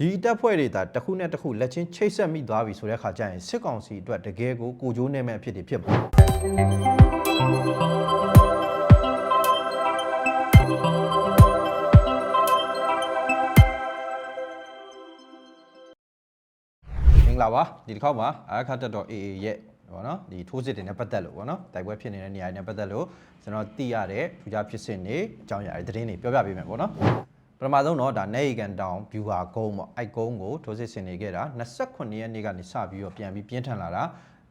ဒီတပ်ဖွဲ့တွေဒါတစ်ခုနဲ့တစ်ခုလက်ချင်းချိတ်ဆက်မိသွားပြီဆိုတဲ့ခါကျရင်စစ်ကောင်စီအတွက်တကယ်ကိုကိုကြိုးနေမဲ့အဖြစ်တွေဖြစ်ပေါ်မင်္ဂလာပါဒီတစ်ခေါက်မှာအာခတ်တက်တော် AA ရဲ့ဘောနော်ဒီထိုးစစ်တွေနဲ့ပတ်သက်လို့ဘောနော်တိုက်ပွဲဖြစ်နေတဲ့နေရာတွေနဲ့ပတ်သက်လို့ကျွန်တော်သိရတဲ့ထူးခြားဖြစ်စဉ်တွေအကြောင်းအရာတွေသတင်းတွေပြောပြပေးမယ်ပေါ့နော် ပထမဆုံးတော့ဒါနေရီကန်တောင်ဗျူဟာကုန်းပေါ့အိုက်ကုန်းကိုထိုးစစ်ဆင်နေခဲ့တာ28ရက်နေ့ကနေစပြီးတော့ပြန်ပြီးပြင်းထန်လာတာ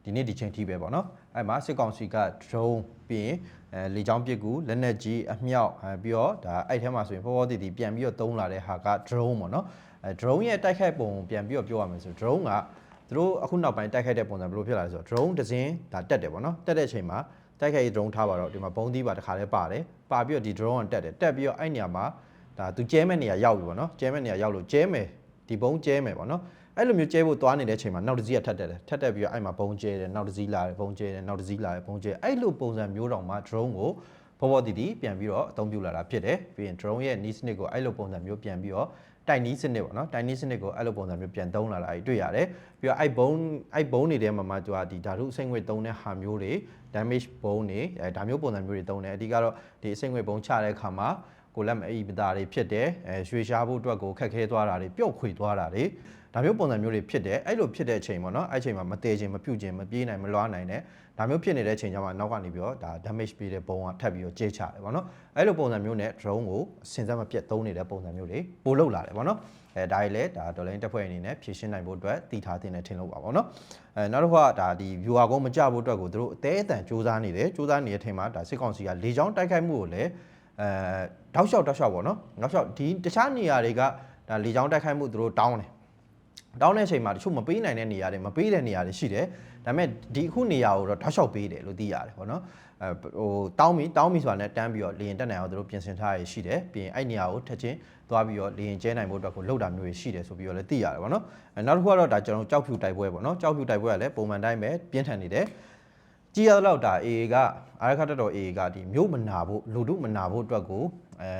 ဒီနေ့ဒီချိန်ထိပဲပေါ့နော်အဲ့မှာစစ်ကောင်စီက drone ပြီးရင်အဲလေကြောင်းပစ်ကူလက်နက်ကြီးအမြောက်အဲပြီးတော့ဒါအဲ့ထဲမှာဆိုရင်ဖောဖောတီတီပြန်ပြီးတော့တုံးလာတဲ့ဟာက drone ပေါ့နော်အဲ drone ရဲ့တိုက်ခိုက်ပုံကိုပြန်ပြီးတော့ပြောရမယ်ဆို drone ကသူတို့အခုနောက်ပိုင်းတိုက်ခိုက်တဲ့ပုံစံဘယ်လိုဖြစ်လာလဲဆိုတော့ drone တစ်စင်းဒါတက်တယ်ပေါ့နော်တက်တဲ့အချိန်မှာတိုက်ခိုက်ရေး drone ထားပါတော့ဒီမှာဘုံသီးပါတစ်ခါလဲပါတယ်ပါပြီးတော့ဒီ drone ကတက်တယ်တက်ပြီးတော့အဲ့နေရာမှာ ဒါသူကျဲမဲ့နေရာရောက်ပြီပေါ့နော်ကျဲမဲ့နေရာရောက်လို့ကျဲမယ်ဒီဘုံကျဲမယ်ပေါ့နော်အဲ့လိုမျိုးကျဲဖို့သွားနေတဲ့အချိန်မှာနောက်တစ်စီးကထပ်တက်တယ်ထပ်တက်ပြီးတော့အဲ့မှာဘုံကျဲတယ်နောက်တစ်စီးလာတယ်ဘုံကျဲတယ်နောက်တစ်စီးလာတယ်ဘုံကျဲအဲ့လိုပုံစံမျိုးတောင်မှ drone ကိုဘောဘောတီတီပြန်ပြီးတော့အသုံးပြုလာတာဖြစ်တယ်ပြီးရင် drone ရဲ့ niche စနစ်ကိုအဲ့လိုပုံစံမျိုးပြန်ပြီးတော့တိုင်နီးစနစ်ပေါ့နော်တိုင်နီးစနစ်ကိုအဲ့လိုပုံစံမျိုးပြန်သုံးလာတာတွေ့ရတယ်ပြီးတော့အဲ့ဘုံအဲ့ဘုံတွေထဲမှာမှသူကဒီဓာတုအစိမ့်ငွေသုံးတဲ့ဟာမျိုးတွေ damage ဘုံတွေအဲဒါမျိုးပုံစံမျိုးတွေသုံးတယ်အဓိကတော့ဒီအစိမ့်ငွေဘုံချတဲ့အခါမှာ ကိုလက်မအိပ်ပတာတွေဖြစ်တယ်အဲရွှေရှားဖို့အတွက်ကိုခက်ခဲသွားတာတွေပျော့ခွေသွားတာတွေဒါမျိုးပုံစံမျိုးတွေဖြစ်တယ်အဲ့လိုဖြစ်တဲ့အချိန်ပေါ့နော်အဲ့ချိန်မှာမတည်ခြင်းမပြုတ်ခြင်းမပြေးနိုင်မလွားနိုင်တဲ့ဒါမျိုးဖြစ်နေတဲ့အချိန်ကျမှနောက်ကနေပြီးတော့ဒါ damage ပေးတဲ့ဘုံကထပ်ပြီးတော့ကြေချတယ်ပေါ့နော်အဲ့လိုပုံစံမျိုးနဲ့ drone ကိုစင်စက်မပြတ်သုံးနေတဲ့ပုံစံမျိုးတွေပို့လောက်လာတယ်ပေါ့နော်အဲဒါကြီးလဲဒါဒေါ်လာတက်ဖွဲ့အနေနဲ့ဖြည့်ရှင်းနိုင်ဖို့အတွက်တည်ထားတင်တဲ့ထင်လို့ပါပေါ့နော်အဲနောက်တစ်ခါဒါဒီ viewer ကုန်းမကြဖို့အတွက်ကိုသူတို့အသေးအတန်စူးစမ်းနေတယ်စူးစမ်းနေတဲ့အချိန်မှာဒါစစ်ကောင်စီကလေကြောင်းတိုက်ခိုက်မှုကိုလည်း အဲတောက်လျှောက်တောက်လျှောက်ပေါ့နော်တောက်လျှောက်ဒီတခြားနေရာတွေကဒါလေကြောင်းတိုက်ခိုက်မှုသူတို့တောင်းတယ်တောင်းတဲ့အချိန်မှာတချို့မပေးနိုင်တဲ့နေရာတွေမပေးတဲ့နေရာတွေရှိတယ်ဒါပေမဲ့ဒီအခုနေရာကိုတော့တောက်လျှောက်ပေးတယ်လို့သိရတယ်ပေါ့နော်အဲဟိုတောင်းပြီတောင်းပြီဆိုတာနဲ့တန်းပြီးတော့လေရင်တက်နိုင်အောင်သူတို့ပြင်ဆင်ထားရရှိတယ်ပြီးရင်အဲ့နေရာကိုထက်ချင်းသွားပြီးတော့လေရင်ကျဲနိုင်ဖို့အတွက်ကိုလောက်တာမျိုးတွေရှိတယ်ဆိုပြီးတော့လည်းသိရတယ်ပေါ့နော်အဲနောက်တစ်ခုကတော့ဒါကျွန်တော်ကြောက်ဖြူတိုက်ပွဲပေါ့နော်ကြောက်ဖြူတိုက်ပွဲကလည်းပုံမှန်တိုင်းပဲပြင်းထန်နေတယ် ကြည်ရတော့ဒါ AA ကအာရခတ်တော် AA ကဒီမြို့မနာဖို့လူတို့မနာဖို့အတွက်ကိုအဲ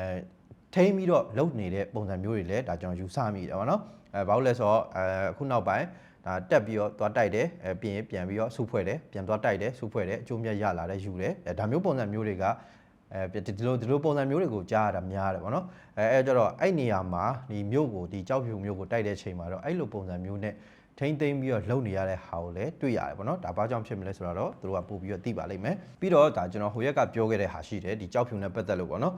ထိမ့်ပြီးတော့လုပ်နေတဲ့ပုံစံမျိုးတွေလည်းဒါကျွန်တော်ယူဆမိတယ်ပေါ့နော်အဲဘာလို့လဲဆိုတော့အဲအခုနောက်ပိုင်းဒါတက်ပြီးတော့သွားတိုက်တယ်အဲပြင်ရင်ပြန်ပြီးတော့စုဖွဲ့တယ်ပြန်သွားတိုက်တယ်စုဖွဲ့တယ်အကျိုးမြတ်ရလာတယ်ယူတယ်အဲဒါမျိုးပုံစံမျိုးတွေကအဲဒီလိုဒီလိုပုံစံမျိုးတွေကိုကြားရတာများတယ်ဗောနော်အဲအဲကြတော့အဲ့နေရာမှာဒီမြို့ကိုဒီကြောက်ဖြူမြို့ကိုတိုက်တဲ့ချိန်မှာတော့အဲ့လိုပုံစံမျိုးနဲ့ ထိမ့်သိမ့်ပြီးတော့လုံနေရတဲ့ဟာကိုလည်းတွေ့ရတယ်ဗောနော်ဒါဘာကြောင့်ဖြစ်မလဲဆိုတော့သူတို့ကပို့ပြီးတော့သိပါလိမ့်မယ်ပြီးတော့ဒါကျွန်တော်ဟိုရက်ကပြောခဲ့တဲ့ဟာရှိတယ်ဒီကြောက်ဖြူနဲ့ပတ်သက်လို့ဗောနော်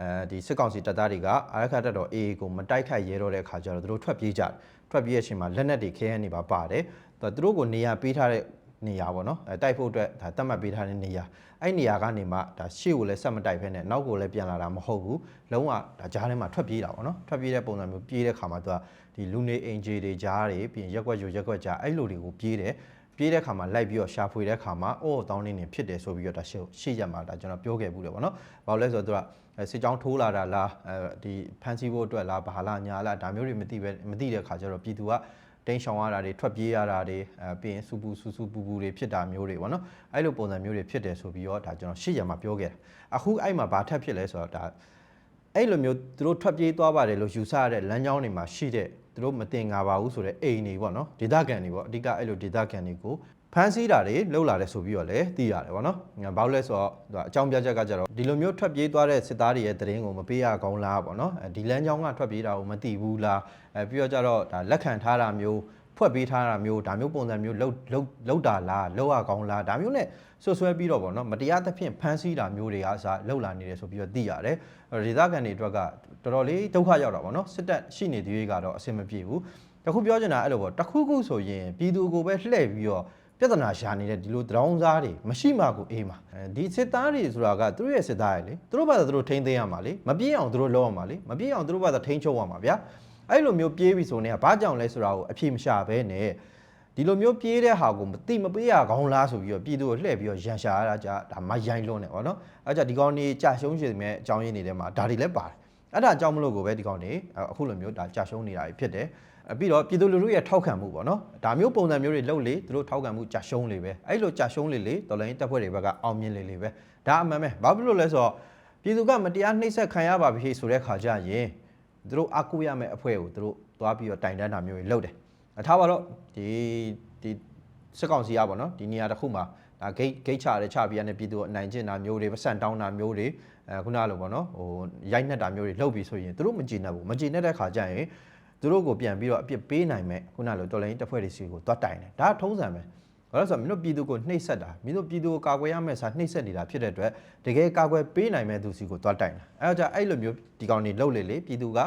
အဲဒီစစ်ကောင်စီတပ်သားတွေကအာရခတ်တပ်တော် AA ကိုမတိုက်ခိုက်ရဲတော့တဲ့ခါကျတော့သူတို့ထွက်ပြေးကြတယ်ထွက်ပြေးတဲ့အချိန်မှာလက်နက်တွေခဲရနေပါပါတယ်သူတို့ကိုနေရာပေးထားတဲ့နေရာပေါ့နော်အဲတိုက်ဖို့အတွက်ဒါတတ်မှတ်ပေးထားတဲ့နေရာအဲ့နေရာကနေမှဒါရှေ့ကိုလည်းဆက်မတိုက်ဖဲနဲ့နောက်ကိုလည်းပြန်လာတာမဟုတ်ဘူးလုံးဝဒါကြားထဲမှာထွက်ပြေးတာပေါ့နော်ထွက်ပြေးတဲ့ပုံစံမျိုးပြေးတဲ့ခါမှာသူက ဒီလူနေအင်ဂျီတွေကြားတွေပြီးရင်ရက်ွက်ယူရက်ွက်ကြားအဲ့လိုတွေကိုပြေးတယ်ပြေးတဲ့ခါမှာလိုက်ပြီးတော့ရှာဖွေတဲ့ခါမှာအိုးတောင်းနေနေဖြစ်တယ်ဆိုပြီးတော့ဒါရှေ့ရှေ့ရက်မှာဒါကျွန်တော်ပြောခဲ့ဘူးလေပေါ့နော်ဘာလို့လဲဆိုတော့သူကစစ်ကြောင်းထိုးလာတာလားအဲဒီဖန်စီဖို့အတွက်လားဘာလားညာလားဒါမျိုးတွေမသိပဲမသိတဲ့ခါကျတော့ပြည်သူကတိန်းရှောင်ရတာတွေထွက်ပြေးရတာတွေအဲပြီးရင်စူပူစူစူပူပူတွေဖြစ်တာမျိုးတွေပေါ့နော်အဲ့လိုပုံစံမျိုးတွေဖြစ်တယ်ဆိုပြီးတော့ဒါကျွန်တော်ရှေ့ရမှာပြောခဲ့တာအခုအဲ့မှာဘာထပ်ဖြစ်လဲဆိုတော့ဒါအဲ့လိုမျိုးသူတို့ထွက်ပြေးသွားပါတယ်လို့ယူဆရတဲ့လမ်းကြောင်းတွေမှာရှိတဲ့ သူတို့မတင်ငါပါဘူးဆိုတဲ့အိမ်တွေပေါ့နော်ဒေသခံတွေပေါ့အဓိကအဲ့လိုဒေသခံတွေကိုဖမ်းဆီးတာတွေလှုပ်လာတယ်ဆိုပြီးတော့လည်းသိရတယ်ပေါ့နော်။ဘာလို့လဲဆိုတော့သူအကြောင်းပြချက်ကကြတော့ဒီလိုမျိုးထွက်ပြေးသွားတဲ့စစ်သားတွေရဲ့တရင်ကိုမပေးရကောင်းလားပေါ့နော်။ဒီလမ်းကြောင်းကထွက်ပြေးတာကိုမသိဘူးလား။အဲပြီးတော့ကြတော့ဒါလက်ခံထားတာမျိုး ဖွဲ့ပေးထားတာမျိုးဒါမျိုးပုံစံမျိုးလှုပ်လှုပ်လှုပ်တာလားလှုပ်ရကောင်းလားဒါမျိုးနဲ့ဆွဆွဲပြီးတော့ပေါ့နော်မတရားသဖြင့်ဖမ်းဆီးတာမျိုးတွေကအစားလှုပ်လာနေတယ်ဆိုပြီးတော့သိရတယ်။ဒေသခံတွေအတွက်ကတော်တော်လေးဒုက္ခရောက်တာပေါ့နော်စစ်တပ်ရှိနေသေးကတော့အဆင်မပြေဘူး။တခုပြောချင်တာအဲ့လိုပေါ့တခုခုဆိုရင်ပြည်သူကိုပဲလှည့်ပြီးတော့ပြဿနာရှာနေတဲ့ဒီလိုတရောင်းစားတွေမရှိမှကိုအေးမှာအဲဒီစစ်သားတွေဆိုတာကသူတို့ရဲ့စစ်သားတွေလေသူတို့ဘာသာသူတို့ထိန်းသိမ်းရမှာလေမပြေးအောင်သူတို့လုပ်ရမှာလေမပြေးအောင်သူတို့ဘာသာထိန်းချုပ်ရမှာဗျာ အဲ့လိုမျိုးပြေးပြီဆိုနေကဘာကြောင့်လဲဆိုတာကိုအဖြေမရှာဘဲနဲ့ဒီလိုမျိုးပြေးတဲ့ဟာကိုမတိမပေးရကောင်းလားဆိုပြီးတော့ပြည်သူကိုလှည့်ပြီးတော့ရန်ရှာရတာကြဒါမရိုင်းလွန်းတယ်ဗောနော်အဲ့ကြဒီကောင်နေကြာရှုံးရှင်မဲ့အကြောင်းရင်းတွေထဲမှာဒါတွေလည်းပါတယ်အဲ့ဒါအကြောင်းမလို့ကိုပဲဒီကောင်နေအခုလိုမျိုးဒါကြာရှုံးနေတာဖြစ်တယ်ပြီးတော့ပြည်သူလူထုရဲ့ထောက်ခံမှုပေါ့နော်ဒါမျိုးပုံစံမျိုးတွေလုပ်လေသူတို့ထောက်ခံမှုကြာရှုံးလေပဲအဲ့လိုကြာရှုံးလေလေတော်လိုင်းတပ်ဖွဲ့တွေဘက်ကအောင်မြင်လေလေပဲဒါအမှန်ပဲဘာဖြစ်လို့လဲဆိုတော့ပြည်သူကမတရားနှိပ်စက်ခံရပါပြီဆိုတဲ့ခါကျရင် သူတို့အကူရမယ့်အဖွဲ့ကိုသူတို့သွားပြီးတော့တိုင်တန်းတာမျိုးတွေလုပ်တယ်အထားပါတော့ဒီဒီစစ်ကောင်စီကပေါ့နော်ဒီနေရာတစ်ခုမှာဒါဂိတ်ဂိတ်ချရဲချပြီးရတဲ့ပြည်သူကိုအနိုင်ကျင့်တာမျိုးတွေပတ်စံတောင်းတာမျိုးတွေအဲခုနလိုပေါ့နော်ဟိုရိုက်နှက်တာမျိုးတွေလုပ်ပြီးဆိုရင်သူတို့မကြည်နှက်ဘူးမကြည်နှက်တဲ့ခါကျရင်သူတို့ကိုပြန်ပြီးတော့အပြစ်ပေးနိုင်မဲ့ခုနလိုတော်လိုင်းတစ်ဖွဲ့တွေစီကိုသွားတိုင်တယ်ဒါကထုံးစံပဲ ဘာလို့လဲဆိုတော့မင်းတို့ပြည်သူကိုနှိပ်စက်တာမင်းတို့ပြည်သူကိုကာကွယ်ရမယ့်စာနှိပ်စက်နေတာဖြစ်တဲ့အတွက်တကယ်ကာကွယ်ပေးနိုင်မဲ့သူစီကိုသွားတိုင်တာအဲတော့じゃအဲ့လိုမျိုးဒီကောင်တွေလှုပ်လေလေပြည်သူက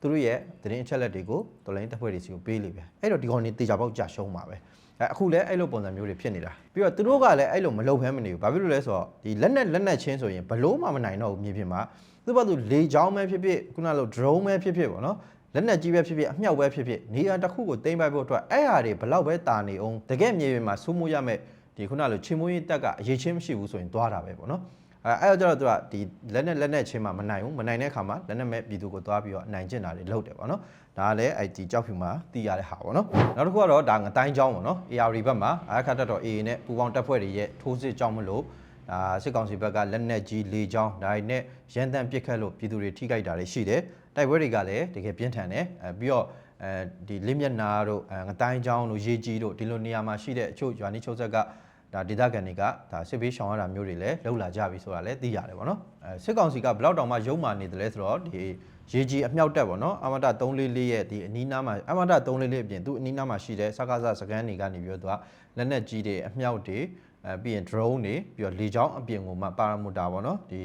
သူတို့ရဲ့သတင်းအချက်လက်တွေကိုတော်လိုင်းတပ်ဖွဲ့တွေစီကိုပေးလေပဲအဲ့တော့ဒီကောင်တွေတေချာပေါက်ကြာရှုံးပါပဲအဲအခုလည်းအဲ့လိုပုံစံမျိုးတွေဖြစ်နေတာပြီးတော့သူတို့ကလည်းအဲ့လိုမလှုပ်ဖဲမနေဘူးဘာဖြစ်လို့လဲဆိုတော့ဒီလက်နဲ့လက်နဲ့ချင်းဆိုရင်ဘလို့မှမနိုင်တော့ဘူးမြေပြင်မှာသူ့ဘာသူလေချောင်းပဲဖြစ်ဖြစ်ခုနလို drone ပဲဖြစ်ဖြစ်ပေါ့နော် လက်နက်ကြီးပဲဖြစ်ဖြစ်အမြောက်ပဲဖြစ်ဖြစ်နေရာတစ်ခုကိုတင်ပိုက်ဖို့အတွက်အဲ့ဟာတွေဘလောက်ပဲတာနေအောင်တကယ်မြေပြင်မှာစိုးမိုးရမယ်ဒီခုနလိုချင်းမွေးတက်ကအရေးချင်းမရှိဘူးဆိုရင်သွားတာပဲပေါ့နော်အဲအဲ့တော့ကျတော့သူကဒီလက်နဲ့လက်နဲ့ချင်းမှမနိုင်ဘူးမနိုင်တဲ့အခါမှာလက်နဲ့မဲ့ပြည်သူကိုသွားပြီးတော့အနိုင်ကျင့်တာတွေလုပ်တယ်ပေါ့နော်ဒါကလည်းအဲ့ဒီကြောက်ဖြူမှာတီးရတဲ့ဟာပေါ့နော်နောက်တစ်ခုကတော့ဒါငတိုင်းချောင်းပေါ့နော် AR ဘက်မှာအခါတက်တော့ AA နဲ့ပူပေါင်းတပ်ဖွဲ့တွေရဲ့ထိုးစစ်ကြောင်းမလို့ ဒါစစ်ကောင်စီဘက်ကလက်နက်ကြီးလေချောင်းဒါတွေနဲ့ရန်တမ်းပစ်ခတ်လို့ပြည်သူတွေထိခိုက်တာတွေရှိတယ်တိုက်ပွဲတွေကလည်းတကယ်ပြင်းထန်တယ်အဲပြီးတော့အဲဒီလင်းမျက်နာတို့အဲငတိုင်းချောင်းတို့ရေကြီးတို့ဒီလိုနေရာမှာရှိတဲ့အချို့ရွာနီချုပ်ဆက်ကဒါဒေသခံတွေကဒါစစ်ပေးရှောင်ရတာမျိုးတွေလည်းလှုပ်လာကြပြီဆိုတာလည်းသိရတယ်ပေါ့နော်အဲစစ်ကောင်စီကဘယ်လောက်တောင်မှရုံမာနေတယ်လဲဆိုတော့ဒီရေကြီးအမြောက်တက်ပေါ့နော်အမတ344ရဲ့ဒီအနီးနားမှာအမတ344အပြင်သူအနီးနားမှာရှိတဲ့စကားစစကန်တွေကနေပြီးတော့သူကလက်နက်ကြီးတွေအမြောက်တွေ အဲပြီးရင် drone တွေပြီးတော့လေကြောင်းအပြင်ကိုမှပါရမူတာပေါ့နော်ဒီ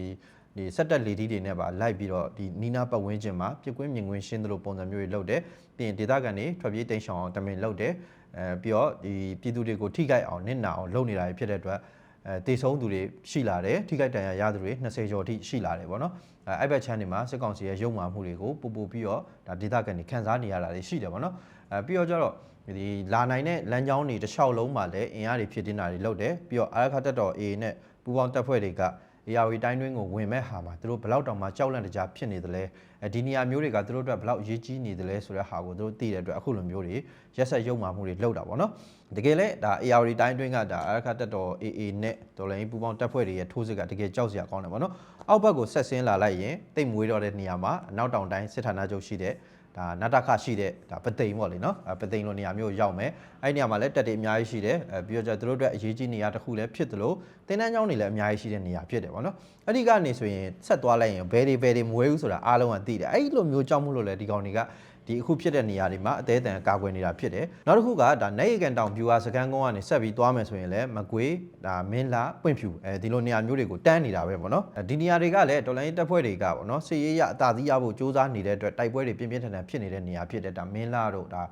ဒီစက်တက်လေဒီတွေနဲ့ပါလိုက်ပြီးတော့ဒီနီနာပတ်ဝန်းကျင်မှာပြစ်ကွင်းမြင်ကွင်းရှင်းသလိုပုံစံမျိုးတွေလုပ်တယ်ပြီးရင်ဒေသခံတွေထွက်ပြေးတိမ်းရှောင်အောင်တမင်လုပ်တယ်အဲပြီးတော့ဒီပြည်သူတွေကိုထိခိုက်အောင်နစ်နာအောင်လုပ်နေတာဖြစ်တဲ့အတွက်အဲတေဆုံးသူတွေရှိလာတယ်ထိခိုက်ဒဏ်ရာရသူတွေ20ကျော်အထိရှိလာတယ်ပေါ့နော်အဲအဲ့ဘက်ချမ်းတွေမှာစစ်ကောင်စီရဲ့ရုံမှမှုတွေကိုပူပူပြီးတော့ဒါဒေသခံတွေခံစားနေရတာတွေရှိတယ်ပေါ့နော်အဲပြီးတော့ကျတော့ ဒီလာနိုင်တဲ့လမ်းကြောင်းတွေတစ်လျှောက်လုံးမှာလည်းအင်အားတွေဖြစ်တင်တာတွေလုပ်တယ်ပြီးတော့အာရခတက်တော် A နဲ့ပူပေါင်းတပ်ဖွဲ့တွေက AR တိုင်းတွင်းကိုဝင်မဲ့ဟာမှာသူတို့ဘယ်လောက်တောင်မှကြောက်လန့်တကြားဖြစ်နေသလဲအဲဒီနေရာမျိုးတွေကသူတို့အတွက်ဘယ်လောက်အရေးကြီးနေသလဲဆိုတဲ့ဟာကိုသူတို့သိတဲ့အတွက်အခုလိုမျိုးတွေရက်ဆက်ရုံမှမှုတွေလုပ်တာပေါ့နော်တကယ်လဲဒါ AR တိုင်းတွင်းကဒါအရခတက်တော် AA နဲ့ဒေါ်လာပူပေါင်းတပ်ဖွဲ့တွေရဲ့ထိုးစစ်ကတကယ်ကြောက်စရာကောင်းတယ်ပေါ့နော်အောက်ဘက်ကိုဆက်ဆင်းလာလိုက်ရင်တိတ်မွေးတော့တဲ့နေရာမှာအနောက်တောင်တိုင်းစစ်ဌာနချုပ်ရှိတဲ့ ဒါနတခရှိတဲ့ဒါပသိမ်ပေါ့လေနော်အဲပသိမ်လိုနေရာမျိုးရောက်မယ်အဲ့ဒီနေရာမှာလည်းတက်တွေအများကြီးရှိတယ်အဲပြီးတော့ကျသူတို့အတွက်အရေးကြီးနေရာတစ်ခုလည်းဖြစ်တယ်လို့တင်းတန်းချောင်းတွေလည်းအများကြီးရှိတဲ့နေရာဖြစ်တယ်ပေါ့နော်အဲ့ဒီကနေဆိုရင်ဆက်သွားလိုက်ရင်ဘယ်တွေဘယ်တွေမွဲဘူးဆိုတာအားလုံးကသိတယ်အဲ့ဒီလိုမျိုးကြောက်မှုလို့လည်းဒီကောင်တွေက ဒီအခုဖြစ်တဲ့နေရာတွေမှာအသေးအံကာကွယ်နေတာဖြစ်တယ်နောက်တစ်ခုကဒါနေရီကန်တောင်ပြူဟာစကန်ကုန်းကနေဆက်ပြီးသွားမယ်ဆိုရင်လည်းမကွေးဒါမင်းလာပွင့်ဖြူအဲဒီလိုနေရာမျိုးတွေကိုတန်းနေတာပဲပေါ့နော်ဒီနေရာတွေကလည်းတော်လိုင်းတပ်ဖွဲ့တွေကပေါ့နော်စစ်ရေးရအသာစီးရဖို့စ조사နေတဲ့အတွက်တိုက်ပွဲတွေပြင်းပြင်းထန်ထန်ဖြစ်နေတဲ့နေရာဖြစ်တဲ့ဒါမင်းလာတို့ဒါ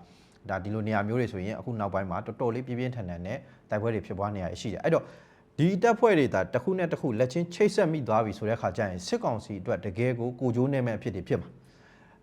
ဒါဒီလိုနေရာမျိုးတွေဆိုရင်အခုနောက်ပိုင်းမှာတော်တော်လေးပြင်းပြင်းထန်ထန်နဲ့တိုက်ပွဲတွေဖြစ်ပွားနေရရှိတယ်အဲ့တော့ဒီတပ်ဖွဲ့တွေဒါတစ်ခုနဲ့တစ်ခုလက်ချင်းချိတ်ဆက်မိသွားပြီဆိုတဲ့ခါကျရင်စစ်ကောင်စီအတွက်တကယ်ကိုကိုကြိုးနေမဲ့အဖြစ်တွေဖြစ်မှာ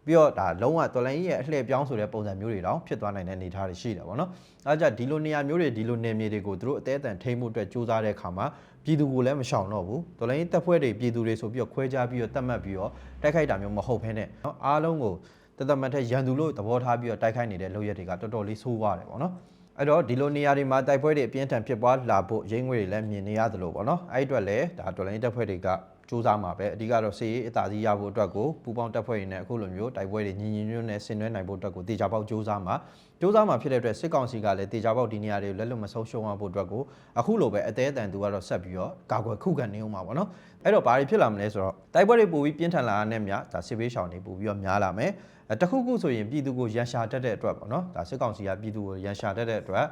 ပြီးတော့ဒါလုံးဝတော်လိုင်းကြီးရဲ့အလှည့်ပြောင်းဆိုတဲ့ပုံစံမျိုးတွေတောင်ဖြစ်သွားနိုင်တဲ့အနေအထားတွေရှိတယ်ပေါ့နော်အဲကြဒီလိုနေရာမျိုးတွေဒီလိုနေမြေတွေကိုသူတို့အသေးအတန်ထိမ့်မှုအတွက်စူးစမ်းတဲ့အခါမှာပြည်သူကိုလည်းမရှောင်တော့ဘူးတော်လိုင်းတပ်ဖွဲ့တွေပြည်သူတွေဆိုပြီးတော့ခွဲခြားပြီးတော့တတ်မှတ်ပြီးတော့တိုက်ခိုက်တာမျိုးမဟုတ်ဘဲနဲ့နော်အားလုံးကိုတသက်မတ်တဲ့ရန်သူလို့သဘောထားပြီးတော့တိုက်ခိုက်နေတဲ့လုပ်ရက်တွေကတော်တော်လေးဆိုးပါတယ်ပေါ့နော်အဲ့တော့ဒီလိုနေရာတွေမှာတိုက်ပွဲတွေအပြင်းထန်ဖြစ်ပွားလာဖို့ရင်းငွေတွေလည်းမြင်နေရသလိုပေါ့နော်အဲ့အတွက်လည်းဒါတော်လိုင်းတပ်ဖွဲ့တွေက စူးစမ်းမှာပဲအဓိကတော့စီရေးအသာစီးရဖို့အတွက်ကိုပူပေါင်းတပ်ဖွဲ့တွေနဲ့အခုလိုမျိုးတိုက်ပွဲတွေညီညီညွတ်ညွတ်နဲ့ဆင်နွှဲနိုင်ဖို့အတွက်ကိုတေချာပေါက်စူးစမ်းမှာစူးစမ်းမှာဖြစ်တဲ့အတွက်စစ်ကောင်စီကလည်းတေချာပေါက်ဒီနေရာတွေကိုလက်လွတ်မဆုံးရှုံးအောင်ဖို့အတွက်ကိုအခုလိုပဲအသေးအတန်သူကတော့ဆက်ပြီးတော့ကာကွယ်ခုခံနေအောင်ပါပေါ့နော်အဲ့တော့ဘာတွေဖြစ်လာမလဲဆိုတော့တိုက်ပွဲတွေပိုပြီးပြင်းထန်လာတဲ့မြဒါစစ်ဘေးရှောင်တွေပိုပြီးတော့များလာမယ်အဲတခုခုဆိုရင်ပြည်သူကိုရန်ရှာတတ်တဲ့အတွက်ပေါ့နော်ဒါစစ်ကောင်စီကပြည်သူကိုရန်ရှာတတ်တဲ့အတွက်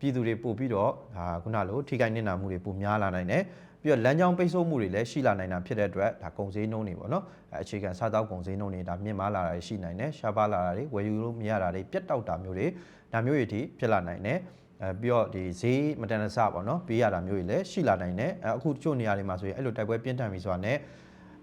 ပြည်သူတွေပို့ပြီးတော့ဒါခုနလိုထိခိုက်နစ်နာမှုတွေပိုများလာနိုင်တယ် ပြီးတော့လမ်းကြောင်းပိတ်ဆို့မှုတွေလည်းရှိလာနိုင်တာဖြစ်တဲ့အတွက်ဒါကုန်စည်နှုန်းတွေပေါ့နော်အဲအခြေခံစားသောက်ကုန်စည်နှုန်းတွေဒါမြင့်မားလာတာရှိနိုင်တယ်ရှားပါလာတာတွေဝယ်ယူလို့မရတာတွေပြတ်တောက်တာမျိုးတွေဒါမျိုးတွေအထိဖြစ်လာနိုင်တယ်အဲပြီးတော့ဒီဈေးမတန်တဆပေါ့နော်ပေးရတာမျိုးတွေလည်းရှိလာနိုင်တယ်အဲအခုတချို့နေရာတွေမှာဆိုရင်အဲ့လိုတိုက်ပွဲပြင်းထန်ပြီဆိုတာနဲ့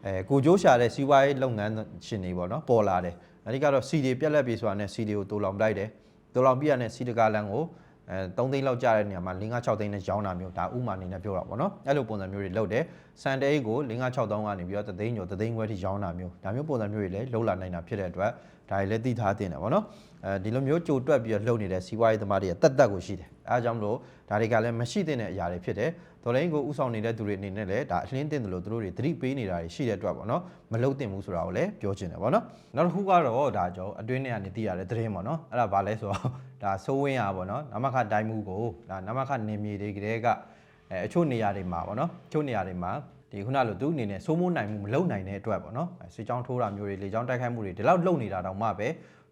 အဲကိုကြိုးရှာတဲ့စီးပွားရေးလုပ်ငန်းရှင်တွေပေါ့နော်ပေါ်လာတယ်အဓိကတော့စီတွေပြက်လက်ပြီဆိုတာနဲ့စီတွေကိုတိုးလောင်လိုက်တယ်တိုးလောင်ပြရတဲ့စီတကားလန်းကို အဲ3သိန်းလောက်ကျတဲ့နေရာမှာ5 6သိန်းနဲ့ရောင်းတာမျိုးဒါဥမာအနေနဲ့ပြောတာပေါ့နော်အဲ့လိုပုံစံမျိုးတွေလုပ်တယ်စန်တေးကို5 6သိန်းကနေပြီးတော့3သိန်းကျော်3သိန်းခွဲထိရောင်းတာမျိုးဒါမျိုးပုံစံမျိုးတွေလည်းလှုပ်လာနိုင်တာဖြစ်တဲ့အတွက် ဒါတွေလည်းသိထားတင်တယ်ဗောနော်အဲဒီလိုမျိုးကြိုတွက်ပြီးတော့လှုပ်နေတဲ့စီးပွားရေးသမားတွေကတက်တက်ကိုရှိတယ်အဲအကြောင်းမလို့ဒါတွေကလည်းမရှိတဲ့အရာတွေဖြစ်တယ်ဒေါ်လာရင်းကိုဥဆောင်နေတဲ့သူတွေအနေနဲ့လည်းဒါအလင်းတင်တယ်လို့သူတို့တွေသတိပေးနေတာတွေရှိတဲ့အတွက်ဗောနော်မလှုပ်တင်ဘူးဆိုတာကိုလည်းပြောချင်တယ်ဗောနော်နောက်တစ်ခုကတော့ဒါကြောင့်အတွင်းထဲကနေသိရတဲ့သတင်းဗောနော်အဲ့ဒါဘာလဲဆိုတော့ဒါစိုးဝင်းရဗောနော်နမခတိုင်းမှုကိုဒါနမခနေမြေတွေကလေးကအဲအချို့နေရာတွေမှာဗောနော်အချို့နေရာတွေမှာ ဒီခုနလိုသူအနေနဲ့စိုးမိုးနိုင်မှုမလုပ်နိုင်တဲ့အတွက်ပေါ့နော်အဲစစ်ကြောင်းထိုးတာမျိုးတွေလေကြောင်းတိုက်ခိုက်မှုတွေဒီလောက်လုပ်နေတာတောင်မှပဲ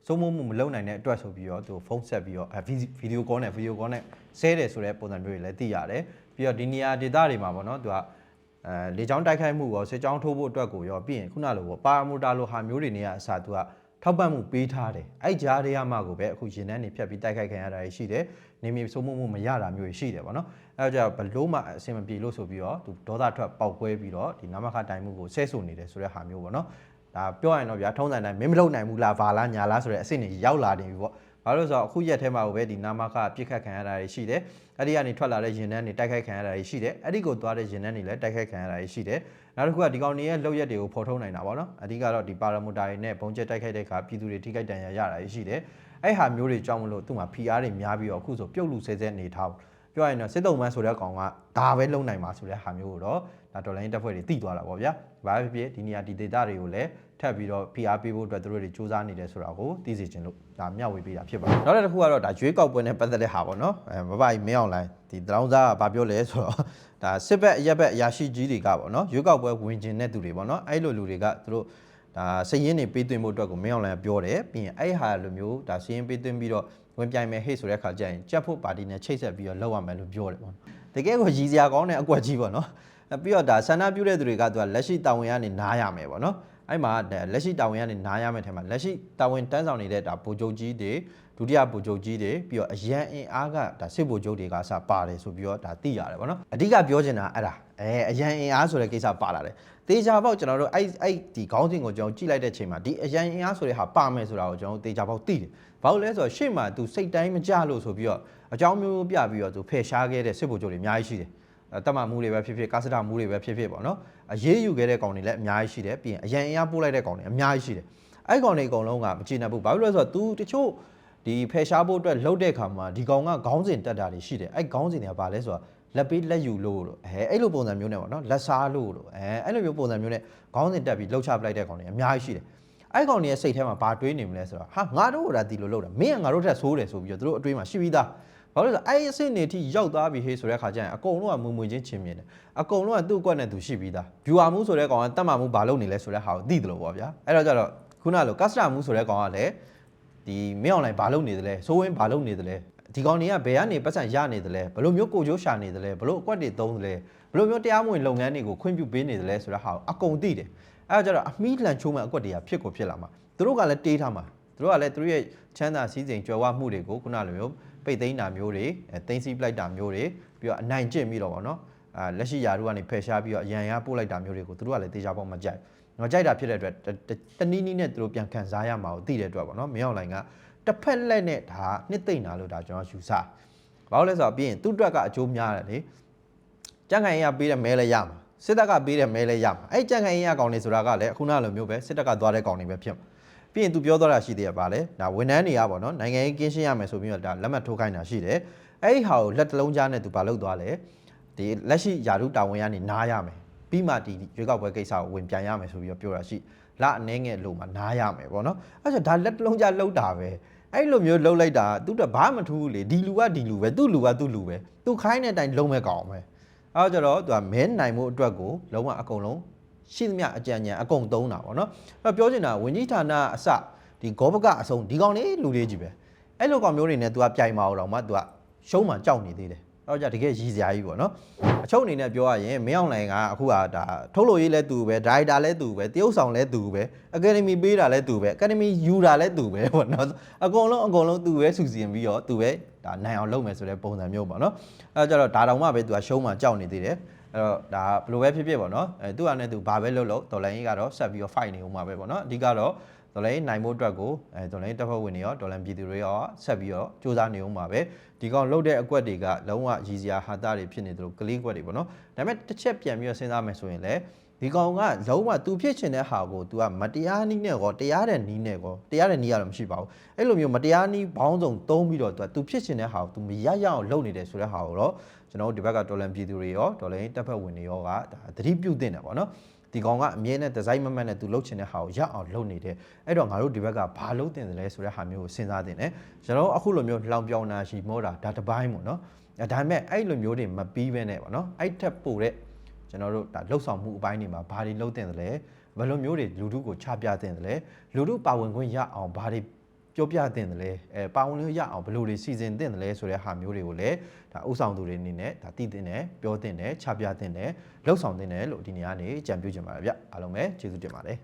စိုးမိုးမှုမလုပ်နိုင်တဲ့အတွက်ဆိုပြီးတော့သူဖုန်းဆက်ပြီးတော့အဲဗီဒီယိုကောနဲ့ဗီဒီယိုကောနဲ့ဆဲတယ်ဆိုတဲ့ပုံစံမျိုးတွေလည်းသိရတယ်ပြီးတော့ဒီနေရာဒေသတွေမှာပေါ့နော်သူကအဲလေကြောင်းတိုက်ခိုက်မှုရောစစ်ကြောင်းထိုးဖို့အတွက်ကိုရောပြီးရင်ခုနလိုပေါ့ပါမူတာလိုဟာမျိုးတွေနေရာအစားသူက ထောက်ပံ့မှုပေးထားတယ်အဲ့ကြားတွေကမှကိုပဲအခုရင်နှန်းနေဖြတ်ပြီးတိုက်ခိုက်ခံရတာရှိတယ်နေမြေစိုးမိုးမှုမရတာမျိုးတွေရှိတယ်ပေါ့နော်အဲဒါကြောင့်ဘလို့မှအဆင်မပြေလို့ဆိုပြီးတော့သူဒေါသထွက်ပေါက်ကွဲပြီးတော့ဒီနမခတိုင်မှုကိုဆဲဆိုနေတယ်ဆိုတဲ့ဟာမျိုးပေါ့နော်ဒါပြောရရင်တော့ဗျာထုံးစံတိုင်းမင်းမလုပ်နိုင်ဘူးလားဗာလားညာလားဆိုတဲ့အဆင့်တွေရောက်လာနေပြီပေါ့ဘာလို့လဲဆိုတော့အခုရက်ထဲမှာပဲဒီနာမခပြစ်ခတ်ခံရတာတွေရှိတယ်အဲ့ဒီကနေထွက်လာတဲ့ရင်နှန်းတွေတိုက်ခိုက်ခံရတာတွေရှိတယ်အဲ့ဒီကိုသွားတဲ့ရင်နှန်းတွေလည်းတိုက်ခိုက်ခံရတာတွေရှိတယ် နောက်တစ်ခုကဒီကောင်တွေရဲ့လောက်ရက်တွေကိုဖော်ထုတ်နိုင်တာပေါ့နော်အဓိကတော့ဒီပါရမူတာတွေနဲ့ပုံကျက်တိုက်ခိုက်တဲ့အခါပြည်သူတွေထိခိုက်ဒဏ်ရာရတာတွေရှိတယ်အဲ့ဟာမျိုးတွေကြောင့်မလို့သူ့မှာ PR တွေများပြီးတော့အခုဆိုပြုတ်လူဆဲဆဲနေထားဘူးပြောရရင်တော့စစ်တုံးမန်းဆိုတဲ့ကောင်ကဒါပဲလုံနိုင်မှာဆိုတဲ့ဟာမျိုးကိုတော့ဒါဒေါ်လာရင်းတက်ဖွဲ့တွေတိသွားတာပေါ့ဗျာ ဘာပဲဖြစ်ဖြစ်ဒီနေရာဒီဒေတာတွေကိုလည်းထပ်ပြီးတော့ PR ပေးဖို့အတွက်သူတို့တွေစူးစမ်းနေတယ်ဆိုတာကိုသိစေချင်လို့ဒါမျှဝေပေးတာဖြစ်ပါတယ်နောက်တစ်ခုကတော့ဒါရွေးကောက်ပွဲနဲ့ပတ်သက်တဲ့ဟာပေါ့နော်အဲမပိုင်မင်းအောင်လိုင်းဒီတရောင်းစားကဘာပြောလဲဆိုတော့ဒါစစ်ဘက်အရက်ဘက်အရာရှိကြီးတွေကပေါ့နော်ရွေးကောက်ပွဲဝင်ကျင်တဲ့သူတွေပေါ့နော်အဲ့လိုလူတွေကသူတို့ဒါစည်ရင်းတွေပေးသွင်းဖို့အတွက်ကိုမင်းအောင်လိုင်းကပြောတယ်ပြီးရင်အဲ့ဟာလိုမျိုးဒါစည်ရင်းပေးသွင်းပြီးတော့ဝင်ပြိုင်မယ်ဟေ့ဆိုတဲ့ခါကျရင်ကြက်ဖို့ပါတီနဲ့ချိတ်ဆက်ပြီးတော့လောက်ရမယ်လို့ပြောတယ်ပေါ့နော်တကယ်ကိုရည်စရာကောင်းတဲ့အကွက်ကြီးပေါ့နော် ပြီးတော့ဒါဆန္ဒပြုတဲ့သူတွေကသူကလက်ရှိတာဝန်ကနေနားရမယ်ပေါ့နော်အဲ့မှာလက်ရှိတာဝန်ကနေနားရမယ်ထဲမှာလက်ရှိတာဝန်တန်းဆောင်နေတဲ့ဒါဗိုလ်ချုပ်ကြီးတွေဒုတိယဗိုလ်ချုပ်ကြီးတွေပြီးတော့အရန်အင်အားကဒါစစ်ဗိုလ်ချုပ်တွေကစပါတယ်ဆိုပြီးတော့ဒါသိရတယ်ပေါ့နော်အဓိကပြောချင်တာအဲ့ဒါအဲအရန်အင်အားဆိုတဲ့ကိစ္စပါလာတယ်တေချာပေါက်ကျွန်တော်တို့အဲ့အဲ့ဒီခေါင်းစဉ်ကိုကျွန်တော်ကြည့်လိုက်တဲ့ချိန်မှာဒီအရန်အင်အားဆိုတဲ့ဟာပါမယ်ဆိုတာကိုကျွန်တော်တေချာပေါက်သိတယ်ဘာလို့လဲဆိုတော့ရှေ့မှာ तू စိတ်တိုင်းမကြလို့ဆိုပြီးတော့အကြောင်းမျိုးမျိုးပြပြီးတော့ तू ဖယ်ရှားခဲ့တဲ့စစ်ဗိုလ်ချုပ်တွေအများကြီးရှိတယ် တက်မှမှုတွေပဲဖြစ်ဖြစ်ကာစတာမှုတွေပဲဖြစ်ဖြစ်ပေါ့နော်အရေးယူခဲ့တဲ့ကောင်တွေလည်းအများကြီးရှိတယ်ပြီးရင်အရန်အင်အားပို့လိုက်တဲ့ကောင်တွေအများကြီးရှိတယ်အဲ့ကောင်တွေအကုန်လုံးကမကျေနပ်ဘူးဘာလို့လဲဆိုတော့ तू တချို့ဒီဖယ်ရှားဖို့အတွက်လှုပ်တဲ့ခါမှာဒီကောင်ကခေါင်းစဉ်တက်တာတွေရှိတယ်အဲ့ခေါင်းစဉ်တွေကဘာလဲဆိုတော့လက်ပေးလက်ယူလို့လို့အဲအဲ့လိုပုံစံမျိုးနဲ့ပေါ့နော်လက်စားလို့လို့အဲအဲ့လိုမျိုးပုံစံမျိုးနဲ့ခေါင်းစဉ်တက်ပြီးလှုပ်ချပလိုက်တဲ့ကောင်တွေအများကြီးရှိတယ်အဲ့ကောင်တွေရဲ့စိတ်ထဲမှာဘာတွေးနေမလဲဆိုတော့ဟာငါတို့ကဒါဒီလိုလုပ်တာမင်းကငါတို့ထက်ဆိုးတယ်ဆိုပြီးတော့သူတို့အတွေးမှာရှိပြီးသား ဘာလို့လဲဆိုတော့အဲ့အဆင့်နေထိရောက်သွားပြီဟေးဆိုတဲ့ခါကျရင်အကုန်လုံးကမူမွေချင်းချင်းမြင်တယ်အကုန်လုံးကသူ့အကွက်နဲ့သူရှိပြီးသား viewer မှုဆိုတဲ့ကောင်ကတတ်မှမှုဘာလုပ်နေလဲဆိုတဲ့ဟာကိုသိတယ်လို့ပေါ့ဗျာအဲ့တော့ကျတော့ခုနကလို customer မှုဆိုတဲ့ကောင်ကလည်းဒီမင်း online ဘာလုပ်နေသလဲစိုးဝင်းဘာလုပ်နေသလဲဒီကောင်တွေကဘယ်ကနေပတ်စံရနေသလဲဘယ်လိုမျိုးကိုချိုးရှာနေသလဲဘယ်လိုအကွက်တွေသုံးသလဲဘယ်လိုမျိုးတရားမဝင်လုပ်ငန်းတွေကိုခွင့်ပြုပေးနေသလဲဆိုတဲ့ဟာကိုအကုန်သိတယ်အဲ့တော့ကျတော့အမီးလန်ချိုးမဲ့အကွက်တွေကဖြစ်ကိုဖြစ်လာမှာသူတို့ကလည်းတေးထားမှာသူတို့ကလည်းသူတို့ရဲ့ချမ်းသာစည်းစိမ်ကြွယ်ဝမှုတွေကိုခုနလိုမျိုး ပိတ်သိမ်းတာမျိုးတွေအဲသိမ်းစီးပလိုက်တာမျိုးတွေပြီးတော့အနိုင်ကျင့်ပြီးတော့ဗောနော်အာလက်ရှိယာတို့ကနေဖယ်ရှားပြီးတော့အရန်ရပို့လိုက်တာမျိုးတွေကိုသူတို့ကလည်းတေချာပေါက်မကြိုက်မကြိုက်တာဖြစ်တဲ့အတွက်တနည်းနည်းနဲ့သူတို့ပြန်ခံစားရမှာကိုသိတဲ့အတွက်ဗောနော်မင်းအောင်လိုင်ကတစ်ဖက်လက်နဲ့ဒါနှစ်သိမ့်တာလို့ဒါကျွန်တော်ယူဆဘာလို့လဲဆိုတော့ပြီးရင်သူ့အတွက်ကအကျိုးများတယ်လေကြံ့ခိုင်ရေးကပေးတဲ့မဲလဲရမှာစစ်တပ်ကပေးတဲ့မဲလဲရမှာအဲ့ကြံ့ခိုင်ရေးကကောင်နေဆိုတာကလည်းအခုနလိုမျိုးပဲစစ်တပ်ကသွားတဲ့ကောင်နေပဲဖြစ်မှာ ပြီးရင်သူပြောသွားတာရှိသေးရပါလေဒါဝန်ထမ်းတွေကပေါ့နော်နိုင်ငံရေးကင်းရှင်းရမယ်ဆိုပြီးတော့ဒါလက်မှတ်ထိုးခိုင်းတာရှိတယ်အဲ့ဒီဟာကိုလက်တလုံးကြားနဲ့သူဘာလုပ်သွားလဲဒီလက်ရှိယာရုတာဝန်ကနေနားရမယ်ပြီးမှဒီရွေးကောက်ပွဲကိစ္စကိုဝင်ပြန်ရမယ်ဆိုပြီးတော့ပြောတာရှိလအနေငယ်လို့မှနားရမယ်ပေါ့နော်အဲ့ဒါဒါလက်တလုံးကြားလှုပ်တာပဲအဲ့လိုမျိုးလှုပ်လိုက်တာသူတို့ဘာမှမထူးဘူးလေဒီလူကဒီလူပဲသူ့လူကသူ့လူပဲသူခိုင်းတဲ့အတိုင်းလုံးမဲ့ကောင်ပဲအဲ့တော့ကျတော့သူကမဲနိုင်မှုအတွက်ကိုလုံးဝအကုန်လုံး ရှိသမျှအကြံဉာဏ်အကုန်သုံးတာပေါ့နော်အဲ့ပြောချင်တာဝင်းကြီးဌာနအစဒီဂောဘကအစုံဒီကောင်လေးလူလေးကြီးပဲအဲ့လိုကောင်မျိုးတွေနဲ့ तू ကပြိုင်မအောင်တော့မှ तू ကရှုံးမှကြောက်နေသေးတယ်တော့ကြတကယ်ရည်စရာကြီးပေါ့နော်အချုပ်အနေနဲ့ပြောရရင်မင်းအောင်လိုင်ကအခုကဒါထုတ်လို့ရေးလဲသူပဲဒရိုက်တာလဲသူပဲတရုပ်ဆောင်လဲသူပဲအကယ်ဒမီပေးတာလဲသူပဲအကယ်ဒမီယူတာလဲသူပဲပေါ့နော်အကုန်လုံးအကုန်လုံးသူပဲစူစီရင်ပြီးတော့သူပဲဒါနိုင်အောင်လုပ်မယ်ဆိုတဲ့ပုံစံမျိုးပေါ့နော်အဲကြတော့ဒါတောင်မှပဲသူကရှုံးမှကြောက်နေသေးတယ် အဲ့တော့ဒါဘယ်လိုပဲဖြစ်ဖြစ်ပေါ့နော်အဲသူကလည်းသူဘာပဲလုပ်လို့ဒေါ်လာကြီးကတော့ဆက်ပြီးတော့ fight နေဦးမှာပဲပေါ့နော်အဓိကတော့ဒေါ်လာနိုင်ဖို့အတွက်ကိုအဲဒေါ်လာတပ်ဖွဲ့ဝင်တွေရောဒေါ်လာပြည်သူတွေရောဆက်ပြီးတော့စူးစမ်းနေဦးမှာပဲဒီကောင်လှုပ်တဲ့အကွက်တွေကလုံးဝရည်စရာဟာတာတွေဖြစ်နေသလိုကလေးကွက်တွေပေါ့နော်ဒါပေမဲ့တစ်ချက်ပြန်ပြီးတော့စဉ်းစားမယ်ဆိုရင်လည်း ဒီကောင်ကလုံးဝ तू ဖြစ်ချင်တဲ့ဟာကို तू ကမတရားနည်းနဲ့ကောတရားတဲ့နည်းနဲ့ကောတရားတဲ့နည်းကတော့မရှိပါဘူးအဲ့လိုမျိုးမတရားနည်းဘောင်းစုံသုံးပြီးတော့ तू က तू ဖြစ်ချင်တဲ့ဟာကို तू မရရအောင်လုပ်နေတယ်ဆိုတဲ့ဟာကိုတော့ကျွန်တော်တို့ဒီဘက်ကတော်လန်ပြည်သူတွေရောတော်လန်တပ်ဖက်ဝင်တွေရောကဒါသတိပြုတင်တယ်ပေါ့နော်ဒီကောင်ကအမြဲတမ်းဒီဇိုင်းမမတ်နဲ့ तू လုပ်ချင်တဲ့ဟာကိုရအောင်လုပ်နေတယ်အဲ့တော့ငါတို့ဒီဘက်ကဘာလုပ်တင်တယ်လဲဆိုတဲ့ဟာမျိုးကိုစဉ်းစားတင်တယ်ကျွန်တော်တို့အခုလိုမျိုးလောင်ပြောင်နာရှိမောတာဒါတစ်ပိုင်းပေါ့နော်အဲဒါပေမဲ့အဲ့လိုမျိုးတွေမပြီးဘဲနဲ့ပေါ့နော်အဲ့ထက်ပိုတဲ့ ကျွန်တော်တို့ဒါလှုပ်ဆောင်မှုအပိုင်းတွေမှာဘာတွေလုပ်တင်တယ်လဲဘယ်လိုမျိုးတွေလူထုကိုချပြတင်တယ်လဲလူထုပါဝင်ခွင့်ရအောင်ဘာတွေပြောပြတင်တယ်လဲအဲပါဝင်လို့ရအောင်ဘယ်လိုတွေစီစဉ်တင်တယ်လဲဆိုတဲ့ဟာမျိုးတွေကိုလည်းဒါဥဆောင်သူတွေအနေနဲ့ဒါတည်တင်တယ်ပြောတင်တယ်ချပြတင်တယ်လှုပ်ဆောင်တင်တယ်လို့ဒီနေရာနေကြံပြုချင်ပါတယ်ဗျအားလုံးပဲကျေးဇူးတင်ပါတယ်